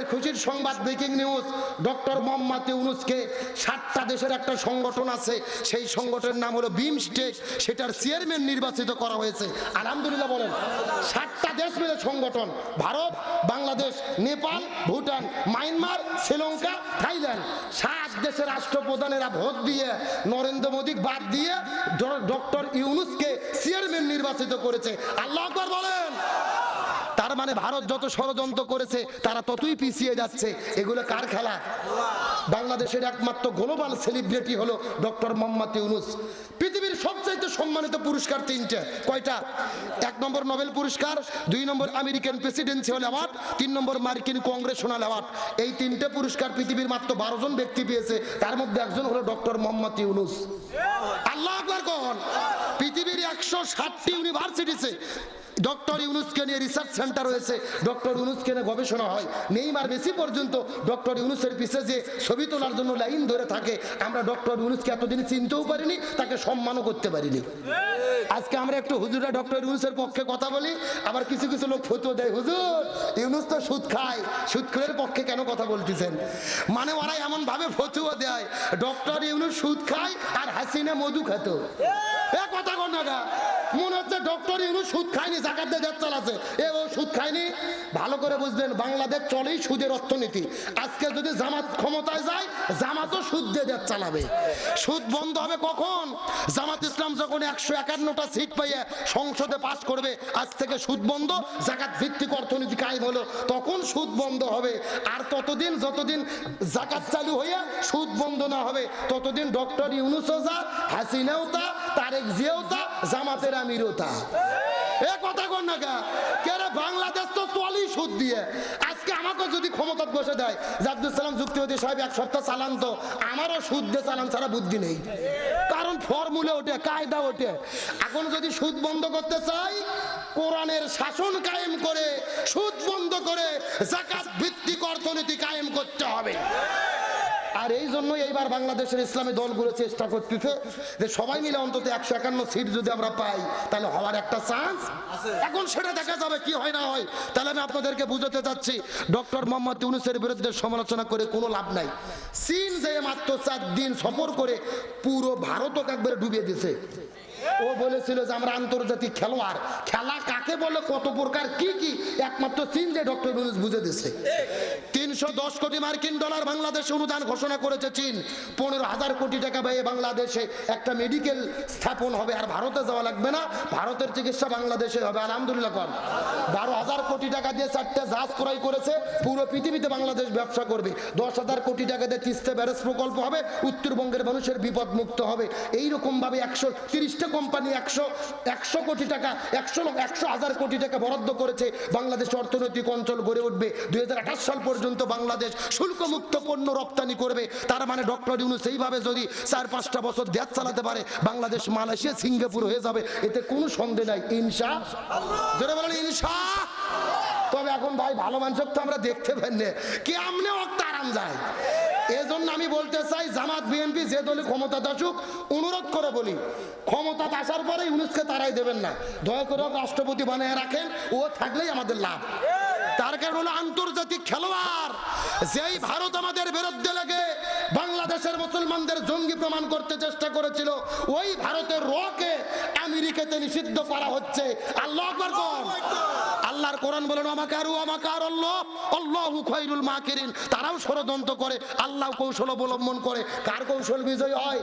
আজকের খুশির সংবাদ ব্রেকিং নিউজ ডক্টর মোহাম্মদ ইউনুসকে সাতটা দেশের একটা সংগঠন আছে, সেই সংগঠনের নাম হলো বিমস্টেক সেটার চেয়ারম্যান নির্বাচিত করা হয়েছে। আলহামদুলিল্লাহ বলেন, সাতটা দেশ মিলে সংগঠন, ভারত, বাংলাদেশ, নেপাল, ভুটান, মায়ানমার, শ্রীলঙ্কা, থাইল্যান্ড। সাত দেশের রাষ্ট্রপ্রধানেরা ভোট দিয়ে নরেন্দ্র মোদী বাদ দিয়ে ডক্টর ইউনুসকে চেয়ারম্যান নির্বাচিত করেছে। আল্লাহ আকবার বলেন। তার মানে ভারত যত ষড়যন্ত্র করেছে, তারা ততই পিছিয়ে যাচ্ছে। এগুলো কার খেলা? বাংলাদেশের একমাত্র গ্লোবাল সেলিব্রিটি হলো ডক্টর মোহাম্মদ ইউনুস। পৃথিবীর সবচাইতে সম্মানিত পুরস্কার তিনটে। কয়টা? এক নম্বর নোবেল পুরস্কার, দুই নম্বর আমেরিকান প্রেসিডেন্সিয়াল অ্যাওয়ার্ড, তিন নম্বর মার্কিন কংগ্রেশনাল অ্যাওয়ার্ড। এই তিনটে পুরস্কার পৃথিবীর মাত্র বারো জন ব্যক্তি পেয়েছে। তার মধ্যে একজন হলো ডক্টর মোহাম্মদ ইউনুস। আল্লাহ আকবার কখন পৃথিবীর একশো ষাটটি ইউনিভার্সিটিতে ডক্টর ইউনুসকে নিয়ে রিসার্চ সেন্টার রয়েছে। ডক্টর ইউনুসকে নিয়ে গবেষণা হয়। নেইমার বেশি পর্যন্ত ডক্টর ইউনুসের পিছে যে ছবি তোলার জন্য লাইন ধরে থাকে, আমরা ডক্টর ইউনুসকে এতদিন চিনতেও পারিনি, তাকে সম্মানও করতে পারিনি। আজকে আমরা একটু হুজুরা ডক্টর ইউনুসের পক্ষে কথা বলি, আবার কিছু কিছু লোক ফটো দেয়, হুজুর, ইউনুস তো সুদ খায়, সুদখোরের পক্ষে কেন কথা বলতেছেন? মানে ওরা এমনভাবে ফতুয়া দেয়, ডক্টর ইউনুস সুদ খায় আর হাসিনা মধু খেত। এ কথা কর না মনে হচ্ছে ডক্টর ইউনু সুদ খায়নি, জাকাত দিয়ে দেশ এ ও সুদ খায়নি। ভালো করে বুঝলেন বাংলাদেশ চলেই সুদের অর্থনীতি। আজকে যদি জামাত ক্ষমতায় যায় জামাতও সুদ দিয়ে দেশ চালাবে। সুদ বন্ধ হবে কখন? জামাত ইসলাম যখন একশো একান্নটা সিট পাইয়ে সংসদে পাশ করবে, আজ থেকে সুদ বন্ধ, জাকাত ভিত্তিক অর্থনীতি কায়েম হলো, তখন সুদ বন্ধ হবে। আর ততদিন, যতদিন জাকাত চালু হয়ে সুদ বন্ধ না হবে, ততদিন ডক্টর ইউনুসও যা হাসিনাও তা তারেক জিয়াও তা জামাতের আমিরও তা এ কথা কর না কেন? বাংলাদেশ তো চলেই সুদ দিয়ে। আজকে আমাকে যদি ক্ষমতা বসে দেয় জাবদুল সালাম যুক্তিপতি সাহেব এক সপ্তাহ চালান তো আমারও সুদ চালান ছাড়া বুদ্ধি নেই। কারণ ফর্মুলে ওঠে, কায়দা ওঠে। এখন যদি সুদ বন্ধ করতে চাই, কোরআনের শাসন কায়েম করে, সুদ বন্ধ করে, জাকাত ভিত্তিক অর্থনীতি কায়েম করতে হবে। আর এই জন্য এইবার বাংলাদেশের ইসলামী দলগুলো চেষ্টা করতেছে যে সবাই মিলে অন্তত একশো একান্ন সিট যদি আমরা পাই তাহলে হওয়ার একটা চান্স এখন সেটা দেখা যাবে কি হয় না হয়। তাহলে আমি আপনাদেরকে বুঝাতে চাচ্ছি ডক্টর মোহাম্মদ ইউনুসের বিরুদ্ধে সমালোচনা করে কোনো লাভ নাই। চীন যে মাত্র চার দিন সফর করে পুরো ভারতকে একবারে ডুবিয়ে দিছে ও বলেছিল যে আমরা আন্তর্জাতিক খেলোয়াড়। খেলা কাকে বলে, কত প্রকার, কি কি? একমাত্র চীন যে ডক্টর ইউনুস বুঝে দিছে তিনশো দশ কোটি মার্কিন ডলার বাংলাদেশে অনুদান ঘোষণা করেছে চীন। পনেরো হাজার কোটি টাকা ব্যয়ে বাংলাদেশে একটা মেডিকেল স্থাপন হবে, আর ভারতে যাওয়া লাগবে না। ভারতের চিকিৎসা বাংলাদেশে হবে, আলহামদুলিল্লাহ কর। বারো হাজার কোটি টাকা দিয়ে চারটে জাহাজ ক্রয় করেছে, পুরো পৃথিবীতে বাংলাদেশ ব্যবসা করবে। দশ হাজার কোটি টাকা দিয়ে তিস্তে ব্যারেজ প্রকল্প হবে, উত্তরবঙ্গের মানুষের বিপদ মুক্ত হবে। এইরকম ভাবে একশো তিরিশটা কোম্পানি একশো একশো কোটি টাকা, একশো একশো হাজার কোটি টাকা বরাদ্দ করেছে। বাংলাদেশ অর্থনৈতিক অঞ্চল গড়ে উঠবে। দুই সাল পর্যন্ত বাংলাদেশ শুল্কমুক্ত পণ্য রপ্তানি করবে। তার মানে ডক্টর ইউনুস এইভাবে যদি চার, পাঁচটা বছর দেশ চালাতে পারে, বাংলাদেশ, মালয়েশিয়া, সিঙ্গাপুর হয়ে যাবে। এতে কোনো সন্দেহ নাই। ইনশা যেটা বলেন, ইনশা তবে এখন ভাই, ভালো মানুষ তো আমরা দেখতে পাই কি আমনে অক্ত আরাম যায়? এজন্য আমি বলতে চাই, জামাত বিএনপি যে দলে ক্ষমতা আসুক, অনুরোধ করে বলি ক্ষমতা আসার পরে ইউনুসকে তারাই দেবেন না। দয়া করে রাষ্ট্রপতি বানিয়ে রাখেন, ও থাকলেই আমাদের লাভ। তার কারণ হলো আন্তর্জাতিক খেলোয়াড়, যেই ভারত আমাদের বিরুদ্ধে লেগে বাংলাদেশের মুসলমানদের জঙ্গি প্রমাণ করতে চেষ্টা করেছিল, ওই ভারতের রকে আমেরিকাতে নিষিদ্ধ করা হচ্ছে। আল্লাহ আকবার আল্লাহর কোরআন বলেন আমাকে আমাকার আমাকে আর খৈরুল মা কেরিন মাকিরিন। তারাও ষড়যন্ত্র করে আল্লাহ কৌশল অবলম্বন করে। কার কৌশল বিজয় হয়?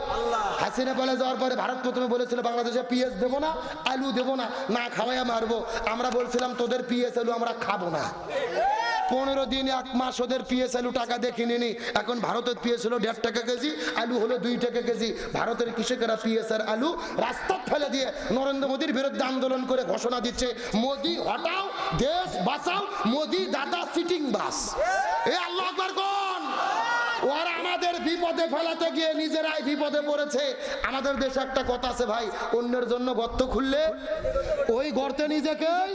হাসিনা পালে যাওয়ার পরে ভারত প্রথমে বলেছিল বাংলাদেশে পিএস দেব না আলু দেব না না খাওয়াইয়া মারবো। আমরা বলছিলাম তোদের পিএস আলু আমরা খাব না। পনেরো দিন, এক মাস ওদের পিএস আলু টাকা দেখে নিনি এখন ভারতের পিএস হলো দেড় টাকা কেজি, আলু হলো দুই টাকা কেজি। ভারতের কৃষকেরা পিএস আর আলু রাস্তা ফেলে দিয়ে নরেন্দ্র মোদীর বিরুদ্ধে আন্দোলন করে ঘোষণা দিচ্ছে, মোদি হটাও, দেশ বাঁচাও, মোদি দাদা সিটিং বাস। এ আল্লাহ আকবর ওরা আমাদের বিপদে ফেলাতে গিয়ে নিজেরাই বিপদে পড়েছে। আমাদের দেশে একটা কথা আছে ভাই, অন্যের জন্য গর্ত খুললে ওই গর্তে নিজেকেই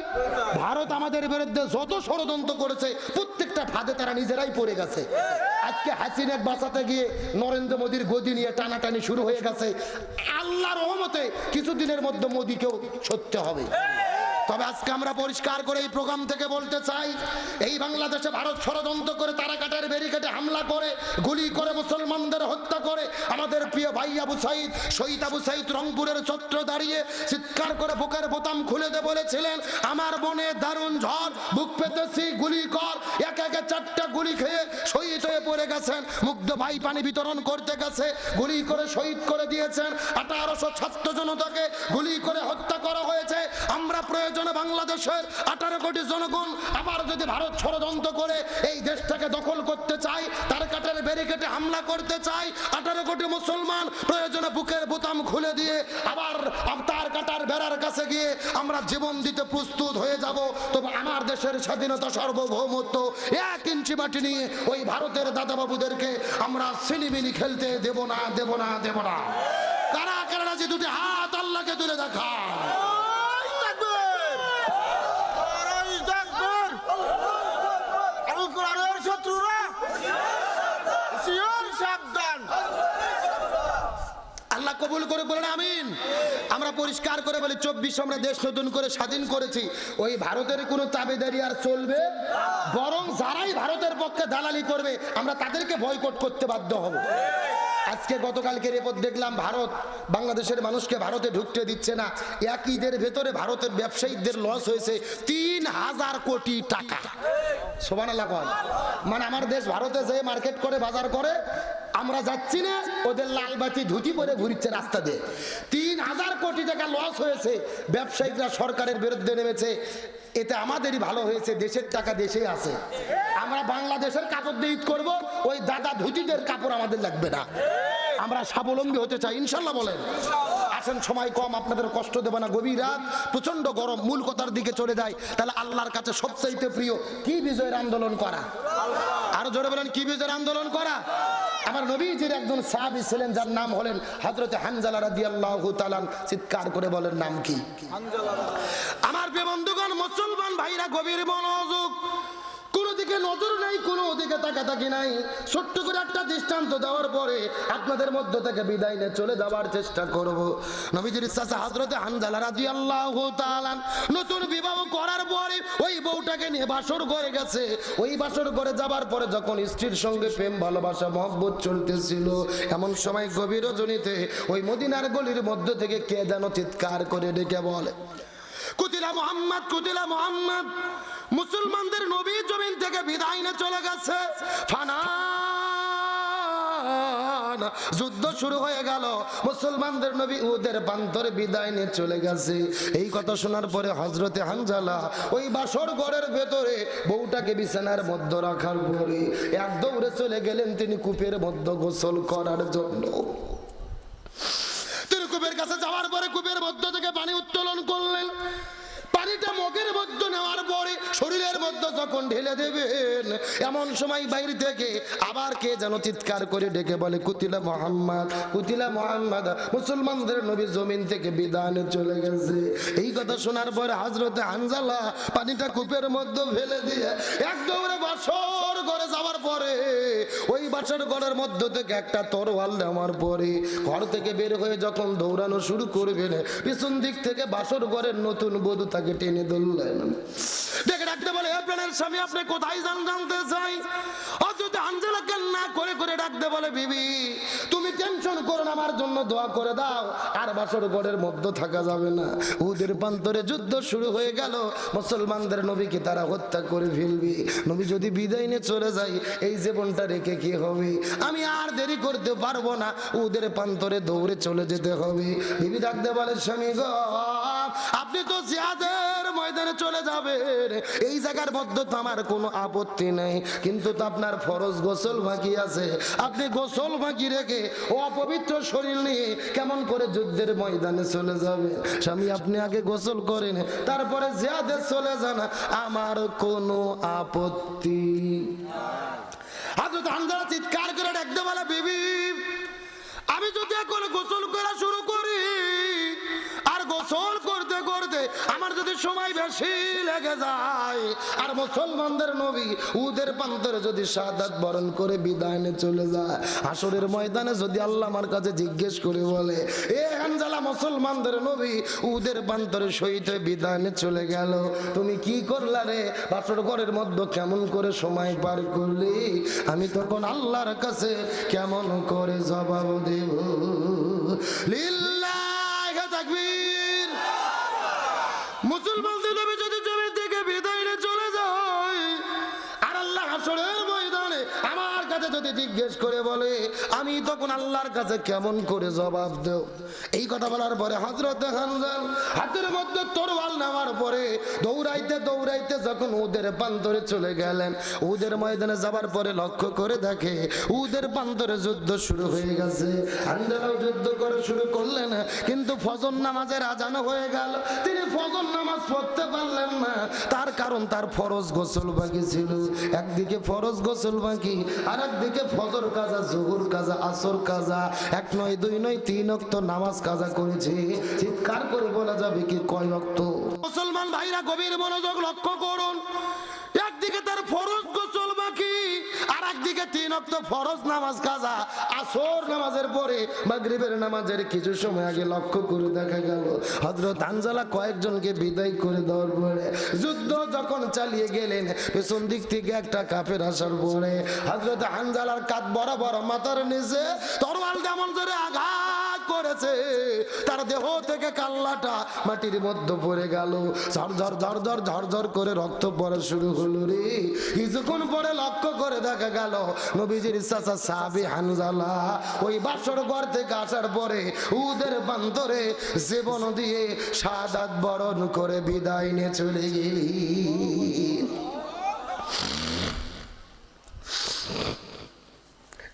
ভারত আমাদের বিরুদ্ধে যত ষড়যন্ত্র করেছে, প্রত্যেকটা ফাঁদে তারা নিজেরাই পড়ে গেছে। আজকে হাসিনাক বাঁচাতে গিয়ে নরেন্দ্র মোদীর গদি নিয়ে টানাটানি শুরু হয়ে গেছে। আল্লাহর রহমতে কিছুদিনের মধ্যে মোদীকেও সত্যি হবে। তবে আজকে আমরা পরিষ্কার করে এই প্রোগ্রাম থেকে বলতে চাই, এই বাংলাদেশে ভারত ষড়যন্ত্র করে তারাকাটের ব্যারিকেডে হামলা করে, গুলি করে মুসলমানদের হত্যা করে, আমাদের প্রিয় ভাই আবু সাইদ, শহীদ আবু সাইদ রংপুরের ছত্র দাঁড়িয়ে চিৎকার করে বুকের বোতাম খুলে দে বলেছিলেন, আমার বনে দারুণ ঝড়, বুক পেতেছি, গুলি কর। এক একে চারটা গুলি খেয়ে শহীদ হয়ে পড়ে গেছেন, মুগ্ধ ভাই পানি বিতরণ করতে গেছে, গুলি করে শহীদ করে দিয়েছেন, আঠারোশো ছাত্র জনতাকে গুলি করে হত্যা করা হয়েছে, আমরা প্রয়োজনে বাংলাদেশের আঠারো কোটি জনগণ আবার যদি ভারত ষড়যন্ত্র করে এই দেশটাকে দখল করতে চাই তার কাটার ব্যারিকেডে হামলা করতে চাই আঠারো কোটি মুসলমান প্রয়োজনে বুকের বোতাম খুলে দিয়ে আবার তার কাটার বেড়ার কাছে গিয়ে আমরা জীবন দিতে প্রস্তুত হয়ে যাব। তবে আমার দেশের স্বাধীনতা সার্বভৌমত্ব এক ইঞ্চি মাটি নিয়ে ওই ভারতের দাদা বাবুদেরকে আমরা সিনিমিনি খেলতে দেব না দেব না দেব না। কারা কারা যে দুটি হাত আল্লাহকে তুলে দেখা আল্লাহু তাকবীর! নারায়ে তাকবীর! আল কোরআনের শত্রুরা কবুল করে বলেন আমরা পরিষ্কার করে চব্বিশ আমরা দেশ করে স্বাধীন করেছি। ওই ভারতের কোনো আর চলবে, বরং যারাই ভারতের পক্ষে দালালি করবে, আমরা তাদেরকে করতে বাধ্য হব। আজকে গতকালকে রিপোর্ট দেখলাম, ভারত বাংলাদেশের মানুষকে ভারতে ঢুকতে দিচ্ছে না। এক ঈদের ভেতরে ভারতের ব্যবসায়ীদের লস হয়েছে তিন হাজার কোটি টাকা। সোবান আল্লাহ কন। মানে আমার দেশ ভারতে যে মার্কেট করে, বাজার করে, আমরা যাচ্ছি না, ওদের লাল বাতি ধুতি পরে ঘুরিচ্ছে রাস্তা দিয়ে। তিন হাজার কোটি টাকা লস হয়েছে ব্যবসায়িকরা সরকারের বিরুদ্ধে নেমেছে। এতে আমাদেরই ভালো হয়েছে, দেশের টাকা দেশেই আছে। আমরা বাংলাদেশের কাপড় দিয়ে ঈদ করব, ওই দাদা ধুতিদের কাপড় আমাদের লাগবে না। আমরা স্বাবলম্বী হতে চাই, ইনশাল্লাহ বলেন। আসেন সময় কম, আপনাদের কষ্ট দেবে না, গভীর রাত প্রচণ্ড গরম, মূল কথার দিকে চলে যায়। তাহলে আল্লাহর কাছে সবচাইতে প্রিয়, কি বিজয়ের আন্দোলন করা? আরও জোরে বলেন, কি বিজয়ের আন্দোলন করা? আমার নবীজির একজন সাহাবী ছিলেন, যার নাম হলেন হযরতে হানজালা রাদিয়াল্লাহু তাআলা চিৎকার করে বলেন, নাম কি? আমার বন্ধুগণ, মুসলমান ভাইরা, গভীর মনোযোগ নজর নাই, কোনো দিকে তাকাতাকি নাই। ছোট্ট করে একটা দৃষ্টান্ত দেওয়ার পরে আপনাদের মধ্য থেকে বিদায় নিয়ে চলে যাওয়ার চেষ্টা করব। নবীজির চাচা হযরতে হানজালা রাদিয়াল্লাহু তাআলা নতুন বিবাহ করার পরে ওই বউটাকে নিয়ে বাসর করে গেছে। ওই বাসর করে যাবার পরে যখন স্ত্রীর সঙ্গে প্রেম, ভালোবাসা, মহব্বত চলতেছিল, এমন সময় গভীর রজনীতে ওই মদিনার গলির মধ্য থেকে কে যেন চিৎকার করে ডেকে বলে, কুতিলা মোহাম্মদ কুতিলা মোহাম্মদ মুসলমানদের নবী জমিন থেকে বিদায় চলে গেছে। যুদ্ধ শুরু হয়ে গেল। মুসলমানদের নবী ওদের বান্তরে বিদায় নিয়ে চলে গেছে। এই কথা শোনার পরে হজরতে হানজালা ওই বাসর ঘরের ভেতরে বউটাকে বিছানার মধ্যে রাখার পরে এক দৌড়ে চলে গেলেন তিনি কূপের মধ্যে গোসল করার জন্য। তিনি কূপের কাছে যাওয়ার পরে কূপের মধ্য থেকে পানি উত্তোলন করলেন। পানিটা মগের মধ্যে নেওয়ার পরে শরীরের মধ্যে যখন ঢেলে দেবেন, এমন সময় বাইরে থেকে আবার কে যেন চিৎকার করে ডেকে বলে, কুতিলা মোহাম্মদ কুতিলা মোহাম্মদ, মুসলমানদের নবী জমিন থেকে বিধানে চলে গেছে। এই কথা শোনার পরে হাজরতে হানজালা পানিটা কূপের মধ্যে ফেলে দিয়ে এক দৌড়ে বাসর করে যাওয়ার পরে, ওই বাসর ঘরের মধ্য থেকে একটা তরোয়াল নেওয়ার পরে ঘর থেকে বের হয়ে যখন দৌড়ানো শুরু করবেন, পিছন দিক থেকে বাসর ঘরের নতুন বধূ তাকে টেনে ধরলেন। দেখে ডাকতে বলে, "এ প্রাণের স্বামী, আপনি কোথায় যান জানতে চাই? অযথা আঞ্জেলা কান্না করে করে ডাকতে বলে, বিবি, তুমি টেনশন করো না, আমার জন্য দোয়া করে দাও। আর বাসর ঘরের মধ্যে থাকা যাবে না। উদের প্রান্তরে যুদ্ধ শুরু হয়ে গেল। মুসলমানদের নবীকে তারা হত্যা করে ফেলবে। নবী যদি বিদায় নিয়ে চলে যায়, এই জীবনটা রেখে কি হবে? আমি আর দেরি করতে পারব না। উদের প্রান্তরে দৌড়ে চলে যেতে হবে। বিবি ডাকতে বলে, স্বামী গো, আপনি তো জিয়াদের ময়দানে চলে যাবেন। এই জায়গার মধ্যে তো আমার কোনো আপত্তি নেই। কিন্তু তো আপনার ফরজ গোসল বাকি আছে। আপনি গোসল বাকি রেখে ও অপবিত্র শরীর নিয়ে কেমন করে যুদ্ধের ময়দানে চলে যাবে স্বামী, আপনি আগে গোসল করেন, তারপরে জিয়াদের চলে যান। আমার কোনো আপত্তি হাজরত হামজালা চিৎকার করে ডাকতে বলে, বিবি, আমি যদি এখন গোসল করা শুরু করি, আর গোসল আমার যদি সময় বেশি লেগে যায়, আর মুসলমানদের নবী উদের প্রান্তরে যদি সাদাত বরণ করে বিদায় চলে যায় আসরের ময়দানে যদি আল্লাহ আমার কাছে জিজ্ঞেস করে বলে, এ হানজালা মুসলমানদের নবী উদের প্রান্তরে শহীদ হয়ে বিদায় চলে গেল, তুমি কি করলা রে? বাসর ঘরের মধ্যে কেমন করে সময় পার করলি? আমি তখন আল্লাহর কাছে কেমন করে জবাব দেব? লিল্লাহ তাকবীর। মুসলমানদের জিজ্ঞেস করে বলে, আমি তখন আল্লাহর কাছে কেমন করে জবাব দেব? এই কথা বলার পরে হজরত হানজাল হাতের মধ্যে তরোয়াল নেওয়ার পরে দৌড়াইতে দৌড়াইতে যখন উদের প্রান্তরে চলে গেলেন, উদের ময়দানে যাবার পরে লক্ষ্য করে দেখে উদের প্রান্তরে যুদ্ধ শুরু হয়ে গেছে। হানজালাও যুদ্ধ করে শুরু করলেন, কিন্তু ফজর নামাজের আজানো হয়ে গেল। তিনি ফজর নামাজ পড়তে পারলেন না, তার কারণ তার ফরজ গোসল বাকি ছিল। একদিকে ফরজ গোসল বাকি আর একদিকে ফজর কাজা, জুহুর কাজা, আসর কাজা, এক নয়, দুই নয়, তিন অক্ত নামাজ কাজা করেছে। চিৎকার করে বলা যাবে কি কয় অক্ত মুসলমান ভাইরা গভীর মনোযোগ লক্ষ্য করুন। একদিকে তার ফরজ একদিকে তিন অক্ত ফরজ নামাজ কাজা, আসর নামাজের পরে মাগরিবের নামাজের কিছু সময় আগে লক্ষ্য করে দেখা গেল, হযরত আনজালা কয়েকজনকে বিদায় করে দেওয়ার পরে যুদ্ধ যখন চালিয়ে গেলেন, পেছন দিক থেকে একটা কাফের আসার পরে হযরত আনজালার কাঁধ বরাবর মাথার নিচে তরোয়াল যেমন ধরে আঘাত করেছে। তার দেহ থেকে কাল্লাটা মাটির মধ্যে পড়ে গেল। ঝরঝর ঝরঝর ঝরঝর করে রক্ত পড়া শুরু হলো রে। কিছুক্ষণ পরে লক্ষ্য করে দেখা গেল, নবীজির চাচা সাবি হানজালা ওই বাসর ঘর থেকে আসার পরে উদের বান্তরে জীবন দিয়ে সাদাত বরণ করে বিদায় নিয়ে চলে গেলি।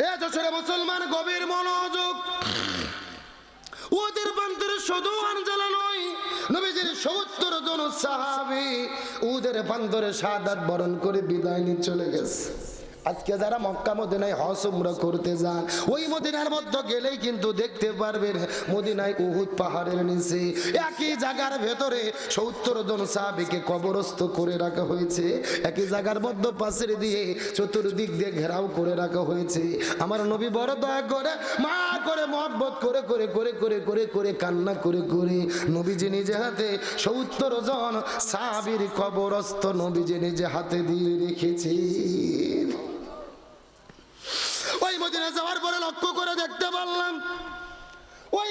এ যশোরে মুসলমান গভীর মনোযোগ। ওদের প্রান্তরে শুধু আনজালা নয়, নবীজির সত্তর জন সাহাবি ওদের বান্দরে সাদাত বরণ করে বিদায় নিয়ে চলে গেছে। আজকে যারা মক্কা মদিনায় হস উমরা করতে যান, ওই মদিনার মধ্যে গেলেই কিন্তু দেখতে পারবেন মদিনায় উহুদ পাহাড়ের নিচে। একই জায়গার ভেতরে সত্তর জন সাহাবিকে কবরস্থ করে রাখা হয়েছে। একই জায়গার মধ্যে পাশের দিয়ে চতুর্দিক দিয়ে ঘেরাও করে রাখা হয়েছে। আমার নবী বড় দয়া করে, মা করে মহব্বত করে করে করে করে করে করে কান্না করে করে নবীজি নিজে হাতে সত্তর জন সাহাবির কবরস্থ নবীজি নিজে হাতে দিয়ে রেখেছে ওই মদিনা যাওয়ার পরে লক্ষ্য করে দেখতে পারলাম।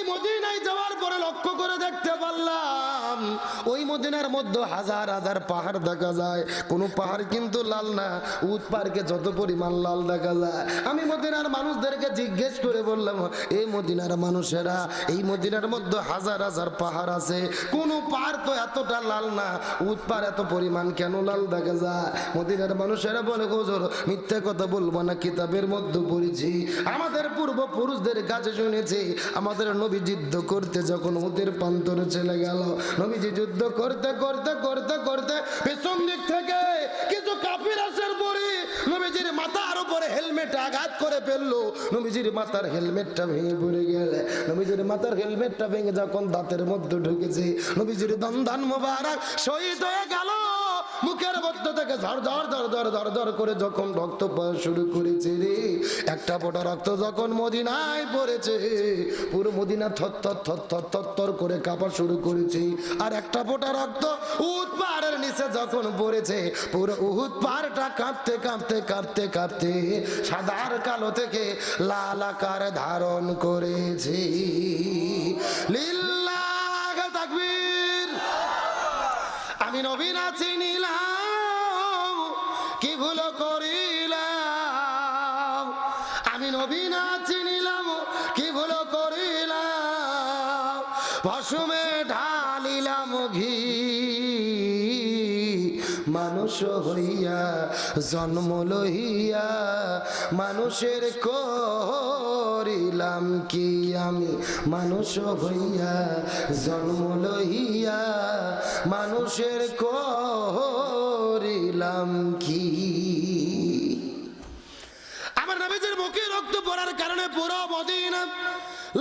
মদিনায় যাওয়ার পরে লক্ষ্য করে দেখতে পারলাম, ওই মদিনার মধ্যে হাজার হাজার পাহাড় দেখা যায়। কোন পাহাড় কিন্তু লাল না উত পার্কে যত পরিমাণ লাল দেখা যায়। আমি মদিনার মানুষদেরকে জিজ্ঞেস করে বললাম এই মদিনার মানুষেরা, এই মদিনার মধ্যে হাজার হাজার পাহাড় আছে, কোন পাহাড় তো এতটা লাল না উত পাহাড় এত পরিমাণ কেন লাল দেখা যায়? মদিনার মানুষেরা বলে গোজর মিথ্যা কথা বলব না, কিতাবের মধ্যে পড়েছি। আমাদের পূর্বপুরুষদের কাছে শুনেছি, আমাদের নবী যুদ্ধ করতে যখন ওদের প্রান্তরে চলে গেল, নবীজি যুদ্ধ করতে করতে করতে করতে পেছন দিক থেকে কিছু কাফির আসার পরে নবীজির মাথার উপরে হেলমেট আঘাত করে ফেলল। নবীজির মাথার হেলমেটটা ভেঙে পড়ে গেলে। নবীজির মাথার হেলমেটটা ভেঙে যখন দাঁতের মধ্যে ঢুকেছে, নবীজির দন্দান মোবারক শহীদ হয়ে গেল। মুখের মধ্যে থেকে ঝড় ঝড় ঝড় করে যখন রক্ত পড়া শুরু করেছে রে, একটা ফোঁটা রক্ত যখন মদিনায় পড়েছে, পুরো মদিনা থর থর থর থর থর থর করে কাঁপা শুরু করেছে। আর একটা ফোঁটা রক্ত উদ পাহাড়ের নিচে যখন পড়েছে, পুরো উহুদ পাহাড়টা কাঁপতে কাঁপতে কাঁপতে কাঁপতে সাদার কালো থেকে লাল আকার ধারণ করেছে। লিল্লাহ তাকবীর আমি নবীন আছি নিলাম কি ভুল করিলাম? আমি নবীন আছি নিলাম কি ভুল করিলাম? ভসুমে ঢালিলাম ঘি, মানুষ হইয়া জন্ম লইয়া মানুষের করিলাম কি আমি? মানুষ হইয়া, জন্ম লইয়া মানুষের করিলাম কি? আমার নবীজির মুখে রক্ত পড়ার কারণে পুরো মদিনা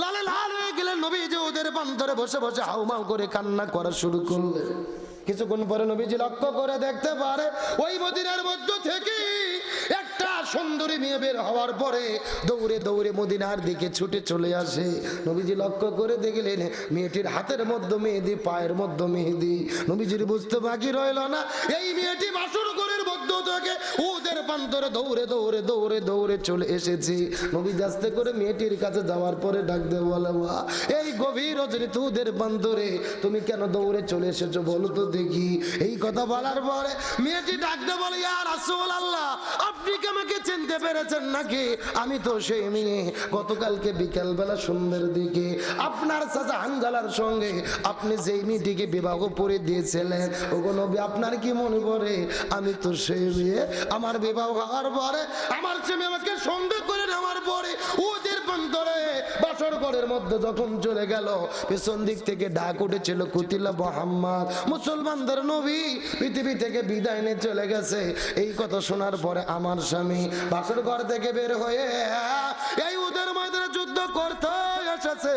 লালে লাল হয়ে গেলেন নবীজি ওদের বান্তরে বসে বসে হাউমাউ করে কান্না করা শুরু করলেন কিছুক্ষণ পরে নবীজি লক্ষ্য করে দেখতে পারে, ওই মদিনার মধ্য থেকে সুন্দরী মেয়ে বের হওয়ার পরে দৌড়ে দৌড়ে মদিনার দিকে ছুটে চলে আসে। নবীজি লক্ষ্য করে দেখলেন মেয়েটির হাতের মধ্যে মেহেদি, পায়ের মধ্যে মেহেদি। নবীজির বুঝতে বাকি রইল না। এই মেয়েটি বাসর থেকে প্রান্তরে দৌড়ে দৌড়ে দৌড়ে দৌড়ে চলে এসেছি। নবীজি আস্তে করে মেয়েটির কাছে যাওয়ার পরে ডাক দে মা এই গভীর রজনী তোদের প্রান্তরে তুমি কেন দৌড়ে চলে এসেছ বলো তো দেখি? এই কথা বলার পরে মেয়েটি ডাকতে বলে আর আসল আল্লাহ আপনি কি আমাকে চিনতে পেরেছেন নাকি? আমি তো সেই মেয়ে। গতকালকে বিকেল বেলা সন্ধ্যের দিকে আপনার চাচা হানজালার সঙ্গে আপনি যেই মেয়েটিকে বিবাহ করে দিয়েছিলেন, ওগো নবী, আপনার কি মনে পড়ে? আমি তো সেই মেয়ে। আমার বিবাহ হওয়ার পরে আমার আমাকে সঙ্গে করে নেওয়ার পরে ওদের বাসর ঘরের মধ্যে যখন চলে গেল, পেছন দিক থেকে ডাক উঠেছিল, কুতিলা মোহাম্মদ, মুসলমানদের নবী পৃথিবী থেকে বিদায় নিয়ে চলে গেছে। এই কথা শোনার পরে আমার স্বামী বাসর ঘর থেকে বের হয়ে এই উদের ময়দানে যুদ্ধ করতে। এসেছে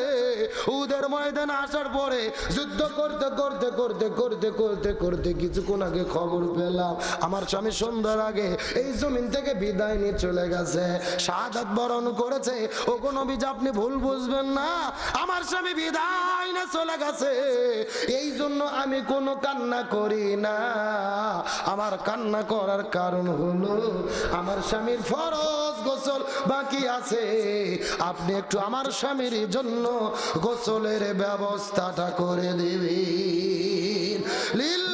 উদের ময়দানে আসার পরে যুদ্ধ করতে করতে করতে করতে করতে করতে কিছুক্ষণ আগে খবর পেলাম, আমার স্বামী সন্ধ্যার আগে এই জমিন থেকে বিদায় নিয়ে চলে গেছে। শাহাদাত বরণ করেছে। ও কোনো বীজ আপনি ভুল বুঝবেন না। আমার স্বামী বিদায় না চলে গেছে। এই জন্য আমি কোনো কান্না করি না। আমার কান্না করার কারণ হলো আমার স্বামীর ফরজ। গোসল বাকি আছে। আপনি একটু আমার স্বামীর জন্য গোসলের ব্যবস্থাটা করে দেবেন। লীলা